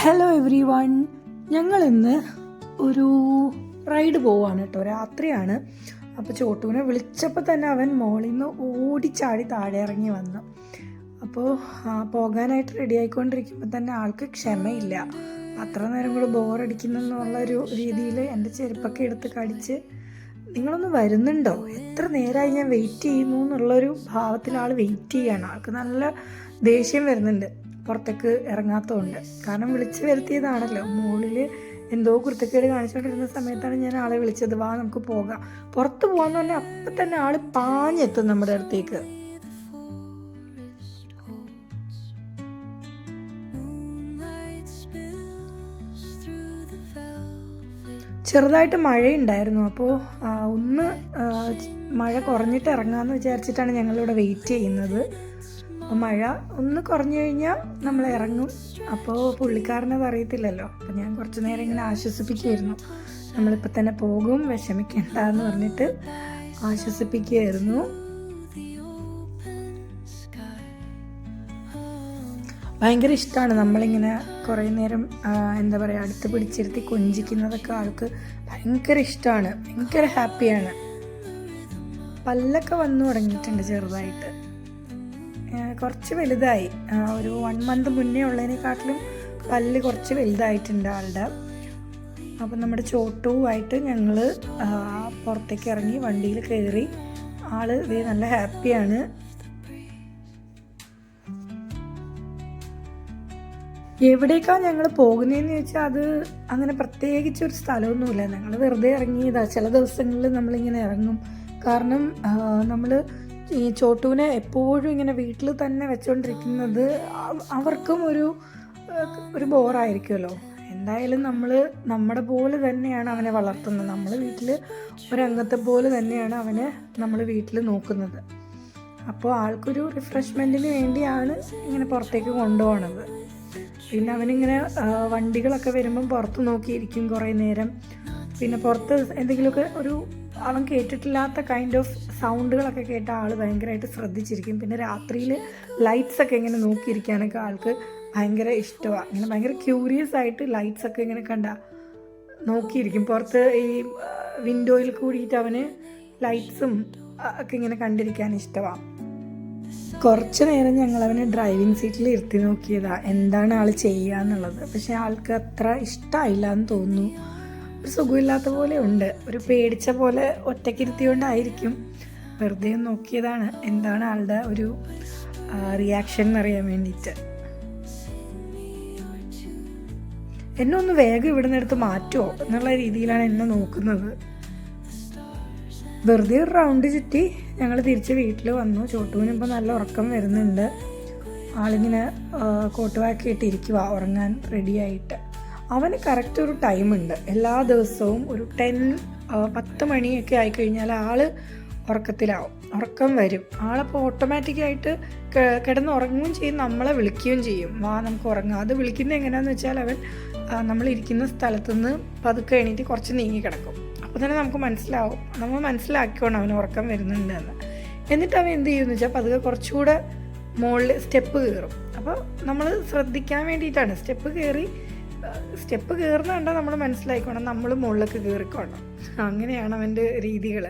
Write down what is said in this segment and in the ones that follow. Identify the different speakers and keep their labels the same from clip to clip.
Speaker 1: Hello every one ഞങ്ങൾ ഇന്ന് ഒരു റൈഡ് പോവാണ് കേട്ടോ. രാത്രിയാണ്. അപ്പോൾ ചോട്ടുവിനെ വിളിച്ചപ്പോൾ തന്നെ അവൻ മോളിൽ നിന്ന് ഓടിച്ചാടി താഴെ ഇറങ്ങി വന്നു. അപ്പോൾ പോകാനായിട്ട് റെഡി ആയിക്കൊണ്ടിരിക്കുമ്പോൾ തന്നെ ആൾക്ക് ക്ഷമയില്ല. അത്ര നേരം കൂടെ ബോറടിക്കുന്നെന്നുള്ള ഒരു രീതിയിൽ എന്റെ ചെരുപ്പൊക്കെ എടുത്ത് കടിച്ച് നിങ്ങളൊന്ന് വരുന്നുണ്ടോ? എത്ര നേരമായി ഞാൻ വെയിറ്റ് ചെയ്യുന്നു എന്നുള്ളൊരു ഭാവത്തിൽ ആൾ വെയിറ്റ് ചെയ്യാണ്. ആൾക്ക് നല്ല ദേഷ്യം വരുന്നുണ്ട്. പുറത്തേക്ക് ഇറങ്ങാത്തതുകൊണ്ട്. കാരണം വിളിച്ചു വരുത്തിയതാണല്ലോ. മുകളിൽ എന്തോ കുരുത്തക്കേട് കാണിച്ചുകൊണ്ടിരുന്ന സമയത്താണ് ഞാൻ ആളെ വിളിച്ചത്. വാ നമുക്ക് പോകാം. പുറത്ത് പോകാന്ന് പറഞ്ഞാൽ അപ്പം തന്നെ ആൾ പാഞ്ഞെത്തും നമ്മുടെ അടുത്തേക്ക്. ചെറുതായിട്ട് മഴയുണ്ടായിരുന്നു. അപ്പോൾ ഒന്ന് മഴ കുറഞ്ഞിട്ട് ഇറങ്ങാമെന്ന് വിചാരിച്ചിട്ടാണ് ഞങ്ങളിവിടെ വെയിറ്റ് ചെയ്യുന്നത്. മഴ ഒന്ന് കുറഞ്ഞു കഴിഞ്ഞാൽ നമ്മൾ ഇറങ്ങും. അപ്പോൾ പുള്ളിക്കാരനത് അറിയത്തില്ലല്ലോ അപ്പം ഞാൻ കുറച്ച് നേരം ഇങ്ങനെ ആശ്വസിപ്പിക്കുകയായിരുന്നു നമ്മളിപ്പോൾ തന്നെ പോകും വിഷമിക്കണ്ട എന്ന് പറഞ്ഞിട്ട് ആശ്വസിപ്പിക്കുകയായിരുന്നു ഭയങ്കര ഇഷ്ടമാണ് നമ്മളിങ്ങനെ കുറേ നേരം എന്താ പറയുക അടുത്ത് പിടിച്ചിരുത്തി കൊഞ്ചിക്കുന്നതൊക്കെ ആൾക്ക് ഭയങ്കര ഇഷ്ടമാണ് ഭയങ്കര ഹാപ്പിയാണ്. പല്ലൊക്കെ വന്നു തുടങ്ങിയിട്ടുണ്ട് ചെറുതായിട്ട്. കുറച്ച് വലുതായി. ഒരു വൺ മന്ത് മുന്നേ ഉള്ളതിനെക്കാട്ടിലും പല്ല് കുറച്ച് വലുതായിട്ടുണ്ട് ആളുടെ. അപ്പം നമ്മുടെ ചോട്ടുമായിട്ട് ഞങ്ങൾ പുറത്തേക്ക് ഇറങ്ങി വണ്ടിയിൽ കയറി ഇതേ നല്ല ഹാപ്പിയാണ് എവിടേക്കാ ഞങ്ങൾ പോകുന്നതെന്ന് ചോദിച്ചാൽ അത് അങ്ങനെ പ്രത്യേകിച്ച് ഒരു സ്ഥലമൊന്നുമില്ല. ഞങ്ങൾ വെറുതെ ഇറങ്ങിയതാ. ചില ദിവസങ്ങളിൽ നമ്മളിങ്ങനെ ഇറങ്ങും. കാരണം നമ്മൾ ഈ ചോട്ടുവിനെ എപ്പോഴും ഇങ്ങനെ വീട്ടിൽ തന്നെ വെച്ചുകൊണ്ടിരിക്കുന്നത് അവർക്കും ഒരു ഒരു ബോറായിരിക്കുമല്ലോ. എന്തായാലും നമ്മൾ നമ്മുടെ പോലെ തന്നെയാണ് അവനെ വളർത്തുന്നത്. നമ്മൾ വീട്ടിൽ ഒരംഗത്തെ പോലെ തന്നെയാണ് അവനെ നമ്മൾ വീട്ടിൽ നോക്കുന്നത്. അപ്പോൾ ആൾക്കൊരു റിഫ്രഷ്മെന്റിന് വേണ്ടിയാണ് ഇങ്ങനെ പുറത്തേക്ക് കൊണ്ടുപോകണത് പിന്നെ അവനിങ്ങനെ വണ്ടികളൊക്കെ വരുമ്പം പുറത്ത് നോക്കിയിരിക്കും കുറേ നേരം. പിന്നെ പുറത്ത് എന്തെങ്കിലുമൊക്കെ ഒരു അവൻ കേട്ടിട്ടില്ലാത്ത കൈൻഡ് ഓഫ് സൗണ്ടുകളൊക്കെ കേട്ട ആൾ ഭയങ്കരമായിട്ട് ശ്രദ്ധിച്ചിരിക്കും. പിന്നെ രാത്രിയിൽ ലൈറ്റ്സൊക്കെ ഇങ്ങനെ നോക്കിയിരിക്കാനൊക്കെ ആൾക്ക് ഭയങ്കര ഇഷ്ടമാണ് ഇങ്ങനെ ഭയങ്കര ക്യൂരിയസ് ആയിട്ട് ലൈറ്റ്സൊക്കെ ഇങ്ങനെ കണ്ട നോക്കിയിരിക്കും. പുറത്ത് ഈ വിൻഡോയിൽ കൂടിയിട്ട് അവന് ലൈറ്റ്സും ഒക്കെ ഇങ്ങനെ കണ്ടിരിക്കാൻ ഇഷ്ടമാണ് കുറച്ച് നേരം ഞങ്ങൾ അവനെ ഡ്രൈവിംഗ് സീറ്റിൽ ഇരുത്തി നോക്കിയതാണ് എന്താണ് ആൾ ചെയ്യുക എന്നുള്ളത് പക്ഷേ ആൾക്ക് അത്ര ഇഷ്ടമായില്ല എന്ന് തോന്നുന്നു. ഒരു സുഖമില്ലാത്ത പോലെ ഉണ്ട്. ഒരു പേടിച്ച പോലെ ഒറ്റക്കിരുത്തിയോണ്ടായിരിക്കും. വെറുതെ നോക്കിയതാണ്. എന്താണ് ആളുടെ ഒരു റിയാക്ഷൻ എന്നറിയാൻ വേണ്ടിയിട്ട്. എന്നെ ഒന്ന് വേഗം ഇവിടെ നിന്ന് എടുത്ത് മാറ്റുമോ എന്നുള്ള രീതിയിലാണ് എന്നെ നോക്കുന്നത്. വെറുതെ ഒരു റൗണ്ട് ചുറ്റി ഞങ്ങൾ തിരിച്ച് വീട്ടിൽ വന്നു. ചോട്ടുവിന് ഇപ്പോൾ നല്ല ഉറക്കം വരുന്നുണ്ട്. ആളിങ്ങനെ കോട്ടുവാക്കി ഇട്ടിരിക്കുക ഉറങ്ങാൻ റെഡിയായിട്ട് അവന് കറക്റ്റ് ഒരു ടൈമുണ്ട് എല്ലാ ദിവസവും ഒരു ടെൻ പത്ത് മണിയൊക്കെ ആയിക്കഴിഞ്ഞാൽ ആൾ ഉറക്കത്തിലാവും. ഉറക്കം വരും. ആളപ്പോൾ ഓട്ടോമാറ്റിക്കായിട്ട് കിടന്ന് ഉറങ്ങുകയും ചെയ്യും നമ്മളെ വിളിക്കുകയും ചെയ്യും. വാ നമുക്ക് ഉറങ്ങാം. അത് വിളിക്കുന്നത് എങ്ങനെയാണെന്ന് വെച്ചാൽ അവൻ നമ്മളിരിക്കുന്ന സ്ഥലത്തുനിന്ന് പതുക്കെ എണീറ്റ് കുറച്ച് നീങ്ങി കിടക്കും. അപ്പോൾ തന്നെ നമുക്ക് മനസ്സിലാവും. നമ്മൾ മനസ്സിലാക്കിക്കോണം അവന് ഉറക്കം വരുന്നുണ്ട് എന്ന്. എന്നിട്ട് അവൻ എന്ത് ചെയ്യുമെന്ന് വെച്ചാൽ പതുക്കെ കുറച്ചുകൂടെ മുകളിൽ സ്റ്റെപ്പ് കയറും. അപ്പോൾ നമ്മൾ ശ്രദ്ധിക്കാൻ വേണ്ടിയിട്ടാണ്. സ്റ്റെപ്പ് കയറി സ്റ്റെപ്പ് കയറുന്ന കണ്ടാൽ നമ്മൾ മനസ്സിലാക്കിക്കോണം നമ്മൾ മുകളിലേക്ക് കയറിക്കോണം. അങ്ങനെയാണ് അവന്റെ രീതികൾ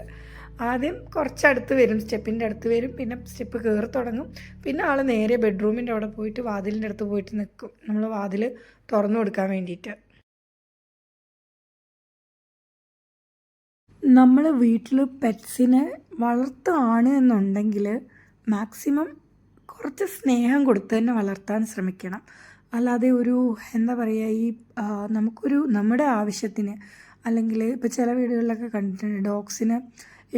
Speaker 1: ആദ്യം കുറച്ചടുത്ത് വരും സ്റ്റെപ്പിന്റെ അടുത്ത് വരും പിന്നെ സ്റ്റെപ്പ് കയറി തുടങ്ങും. പിന്നെ ആൾ നേരെ ബെഡ്റൂമിന്റെ അവിടെ പോയിട്ട് വാതിലിന്റെ അടുത്ത് പോയിട്ട് നിൽക്കും നമ്മൾ വാതിൽ തുറന്നു കൊടുക്കാൻ വേണ്ടിയിട്ട്. നമ്മൾ വീട്ടിൽ പെറ്റ്സിനെ വളർത്തുകയാണ് എന്നുണ്ടെങ്കിൽ മാക്സിമം കുറച്ച് സ്നേഹം കൊടുത്ത് തന്നെ വളർത്താൻ ശ്രമിക്കണം. അല്ലാതെ ഒരു എന്താ പറയുക ഈ നമുക്കൊരു നമ്മുടെ ആവശ്യത്തിന് അല്ലെങ്കിൽ ഇപ്പോൾ ചില വീടുകളിലൊക്കെ കണ്ടിട്ടുണ്ട് ഡോഗ്സിന്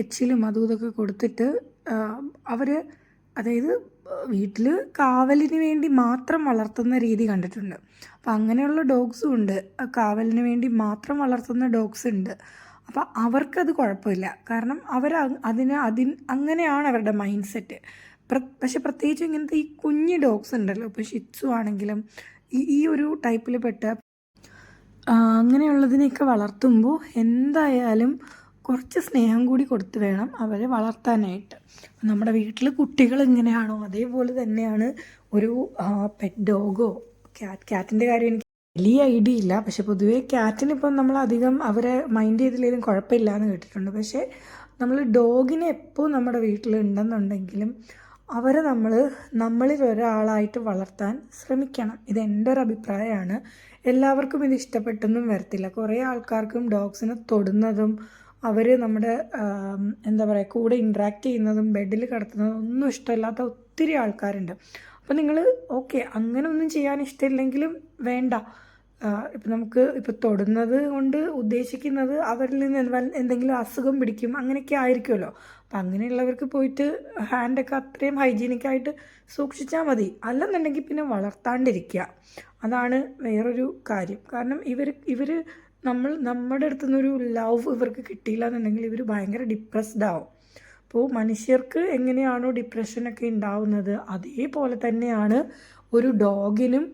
Speaker 1: എച്ചിലും അതും ഇതൊക്കെ കൊടുത്തിട്ട് അവർ അതായത് വീട്ടിൽ കാവലിന് വേണ്ടി മാത്രം വളർത്തുന്ന രീതി കണ്ടിട്ടുണ്ട്. അപ്പോൾ അങ്ങനെയുള്ള ഡോഗ്സും ഉണ്ട്. കാവലിന് വേണ്ടി മാത്രം വളർത്തുന്ന ഡോഗ്സ് ഉണ്ട്. അപ്പോൾ അവർക്കത് കുഴപ്പമില്ല. കാരണം അവർ അതിന് അതിന് അങ്ങനെയാണ് അവരുടെ മൈൻഡ് സെറ്റ് പക്ഷെ പ്രത്യേകിച്ച് ഇങ്ങനത്തെ ഈ കുഞ്ഞ് ഡോഗ്സ് ഉണ്ടല്ലോ. ഇപ്പോൾ ഷിറ്റ്സു ആണെങ്കിലും ഈ ഈ ഒരു ടൈപ്പിൽ പെട്ട അങ്ങനെയുള്ളതിനെയൊക്കെ വളർത്തുമ്പോൾ എന്തായാലും കുറച്ച് സ്നേഹം കൂടി കൊടുത്ത് വേണം അവരെ വളർത്താനായിട്ട്. നമ്മുടെ വീട്ടിൽ കുട്ടികൾ എങ്ങനെയാണോ അതേപോലെ തന്നെയാണ് ഒരു പെറ്റ് ഡോഗോ ക്യാറ്റ് ക്യാറ്റിന്റെ കാര്യം എനിക്ക് വലിയ ഐഡിയ ഇല്ല. പക്ഷെ പൊതുവേ ക്യാറ്റിനിപ്പം നമ്മൾ അധികം അവരെ മൈൻഡ് ചെയ്തില്ലെങ്കിലും കുഴപ്പമില്ല എന്ന് കേട്ടിട്ടുണ്ട്. പക്ഷേ നമ്മൾ ഡോഗിനെ എപ്പോൾ നമ്മുടെ വീട്ടിലുണ്ടെന്നുണ്ടെങ്കിലും അവരെ നമ്മൾ നമ്മളിൽ ഒരാളായിട്ട് വളർത്താൻ ശ്രമിക്കണം. ഇത് എന്റെ ഒരു അഭിപ്രായമാണ്. എല്ലാവർക്കും ഇത് ഇഷ്ടപ്പെട്ടൊന്നും വരത്തില്ല. കുറേ ആൾക്കാർക്കും ഡോഗ്സിനെ തൊടുന്നതും അവർ നമ്മുടെ എന്താ പറയുക കൂടെ ഇൻട്രാക്ട് ചെയ്യുന്നതും ബെഡിൽ കിടത്തുന്നതും ഒന്നും ഇഷ്ടമില്ലാത്ത ഒത്തിരി ആൾക്കാരുണ്ട്. അപ്പോൾ നിങ്ങൾ ഓക്കെ അങ്ങനെ ഒന്നും ചെയ്യാൻ ഇഷ്ടമില്ലെങ്കിലും വേണ്ട. ഇപ്പം നമുക്ക് ഇപ്പം തൊടുന്നത് കൊണ്ട് ഉദ്ദേശിക്കുന്നത് അവരിൽ നിന്ന് എന്തെങ്കിലും അസുഖം പിടിക്കും അങ്ങനെയൊക്കെ ആയിരിക്കുമല്ലോ. അപ്പം അങ്ങനെയുള്ളവർക്ക് പോയിട്ട് ഹാൻഡൊക്കെ അത്രയും ഹൈജീനിക്കായിട്ട് സൂക്ഷിച്ചാൽ മതി. അല്ലെന്നുണ്ടെങ്കിൽ പിന്നെ വളർത്താണ്ടിരിക്കുക. അതാണ് വേറൊരു കാര്യം. കാരണം ഇവർ ഇവർ നമ്മൾ നമ്മുടെ അടുത്തു നിന്നൊരു ലവ് ഇവർക്ക് കിട്ടിയില്ല എന്നുണ്ടെങ്കിൽ ഇവർ ഭയങ്കര ഡിപ്രസ്ഡ് ആവും. അപ്പോൾ മനുഷ്യർക്ക് എങ്ങനെയാണോ ഡിപ്രഷനൊക്കെ ഉണ്ടാവുന്നത് അതേപോലെ തന്നെയാണ് ഒരു ഡോഗിനും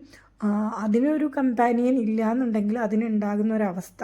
Speaker 1: അതിനൊരു കമ്പാനിയൻ ഇല്ല എന്നുണ്ടെങ്കിൽ അതിനുണ്ടാകുന്ന ഒരവസ്ഥ